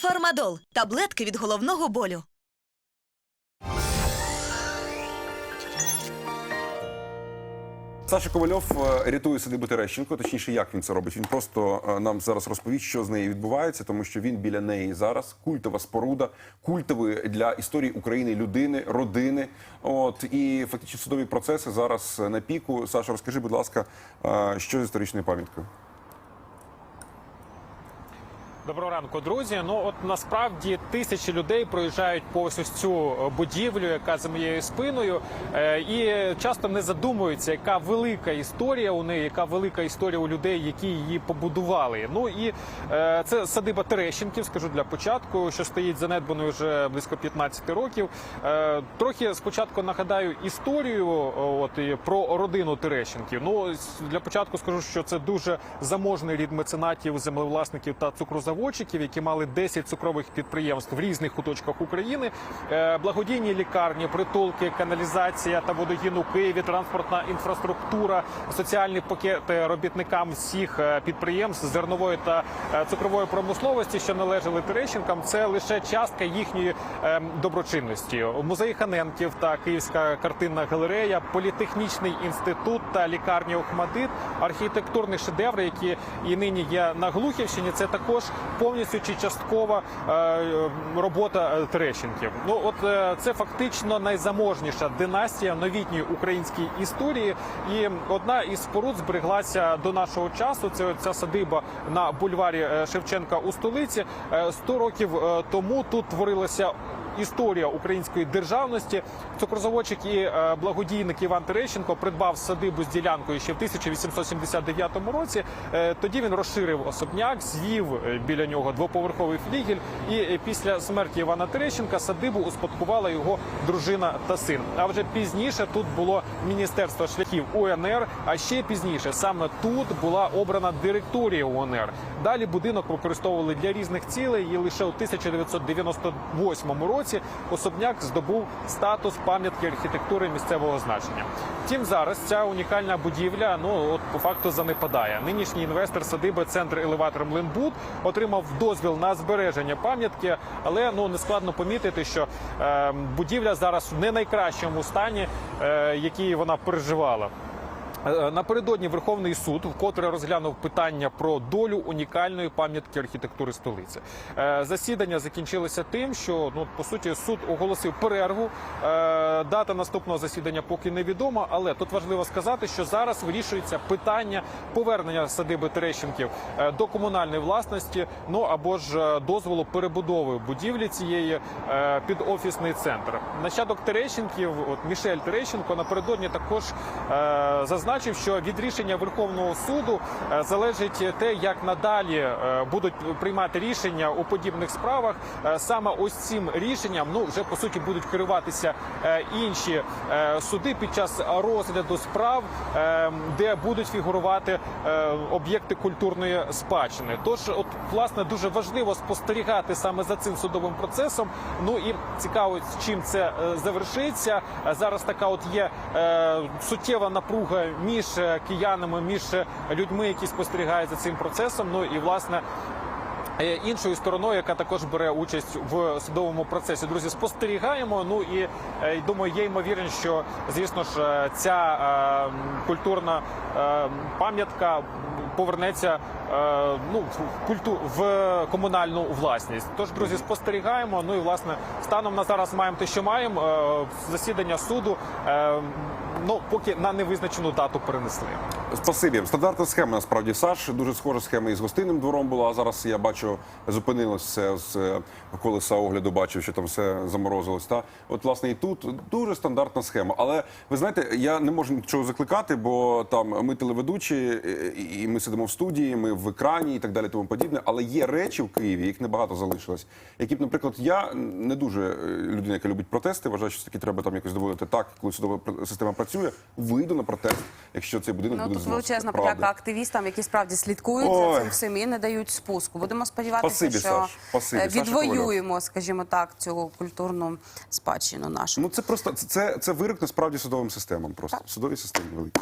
Фармадол таблетки від головного болю. Саша Ковальов е, рятує садибу Терещенко. Точніше, як він це робить. Він просто е, нам зараз розповість, що з нею відбувається, тому що він біля неї зараз культова споруда, культової для історії України людини, родини. От і фактично судові процеси зараз на піку. Саша, розкажи, будь ласка, е, що з історичною пам'яткою? Доброго ранку, друзі. Ну от насправді тисячі людей проїжджають повз ось цю е, будівлю, яка за моєю спиною, е, і часто не задумуються, яка велика історія у неї, яка велика історія у людей, які її побудували. Ну і е, це садиба Терещенків, скажу для початку, що стоїть занедбаною вже близько 15 років. Трохи спочатку нагадаю історію от і про родину Терещенків. Ну для початку скажу, що це дуже заможний рід меценатів, землевласників та цукрозаводчиків, які мали 10 цукрових підприємств в різних куточках України. Е, Благодійні лікарні, притулки, каналізація та водогін у Києві, транспортна інфраструктура, соціальні пакети робітникам всіх е, підприємств зернової та е, цукрової промисловості, що належали Терещенкам, це лише частка їхньої е, доброчинності. Музей Ханенків та Київська картинна галерея, політехнічний інститут та лікарня Охмадит, архітектурні шедеври, які і нині є на Глухівщині. Це також повністю чи часткова е, е, робота Трещенків. Терещенків. Ну от е, це фактично найзаможніша династія новітньої українській історії. І одна із споруд збереглася до нашого часу. Це ця садиба на бульварі е, Шевченка у столиці. Сто 100 років е, тому тут творилася історія української державності. Цукрозаводчик і е, благодійник Іван Терещенко придбав садибу з ділянкою ще в 1879 році. Е, Тоді він розширив особняк, звів е, біля нього двоповерховий флігель. І після смерті Івана Терещенка садибу успадкувала його дружина та син. А вже пізніше тут було міністерство шляхів УНР. А ще пізніше саме тут була обрана директорія УНР. Далі будинок використовували для різних цілей, і лише у 1998 році особняк здобув статус пам'ятки архітектури місцевого значення. Втім, зараз ця унікальна будівля ну от по факту занепадає. Нинішній інвестор садиби центр елеватор Млинбуд отримав дозвіл на збереження пам'ятки, але ну не складно помітити, що е, будівля зараз не найкращому стані, е, який вона переживала. Е, Напередодні Верховний суд вкотре розглянув питання про долю унікальної пам'ятки архітектури столиці. Е, Засідання закінчилося тим, що ну по суті суд оголосив перерву. Е, Дата наступного засідання поки невідома, але тут важливо сказати, що зараз вирішується питання повернення садиби Терещенків до комунальної власності, ну або ж дозволу перебудови будівлі цієї під офісний центр. Нащадок Терещенків, от Мішель Терещенко, напередодні також е, зазначив, що від рішення Верховного суду е, залежить те, як надалі е, будуть приймати рішення у подібних справах. Е, Саме ось цим рішенням, ну вже по суті будуть керуватися інші суди під час розгляду справ, де будуть фігурувати об'єкти культурної спадщини. Тож, от власне дуже важливо спостерігати саме за цим судовим процесом. Ну і цікаво, чим це завершиться. Зараз така от є суттєва напруга між е, киянами, між е, людьми, які спостерігають за цим процесом. Ну і власне. Е, Іншою стороною, яка також бере участь в судовому процесі, друзі, спостерігаємо. Ну і думаю, є ймовірність, що звісно ж ця е, культурна е, пам'ятка повернеться е, ну в культу в комунальну власність. Тож, друзі, спостерігаємо. Ну і власне станом на зараз маємо те, що маємо. Засідання суду е, ну поки на невизначену дату перенесли. Спасибі. Стандартна схема насправді Саш. Дуже схожа схема із гостинним двором була. А зараз я бачу, зупинилось все з е, колеса огляду. Бачив, що там все заморозилось. Та от власне і тут дуже стандартна схема. Але ви знаєте, я не можу нічого закликати, бо там ми телеведучі, е, і ми сидимо в студії, ми в екрані і так далі, тому подібне. Але є речі в Києві, їх небагато залишилось. Які б, наприклад, я не дуже е, людина, яка любить протести. Вважаю, що таки треба там якось доводити так, коли судова система працює. Вийду на протест, якщо цей будинок Ну буде тут величезна подяка активістам, які справді слідкують Ой. за цим всім і не дають спуску. Будемо сподіватися, Спасибі, що е, відвоюємо, скажімо так, цю культурну спадщину нашу. Ну це просто це, це, це вирок насправді судовим системам. Просто судові системи великі.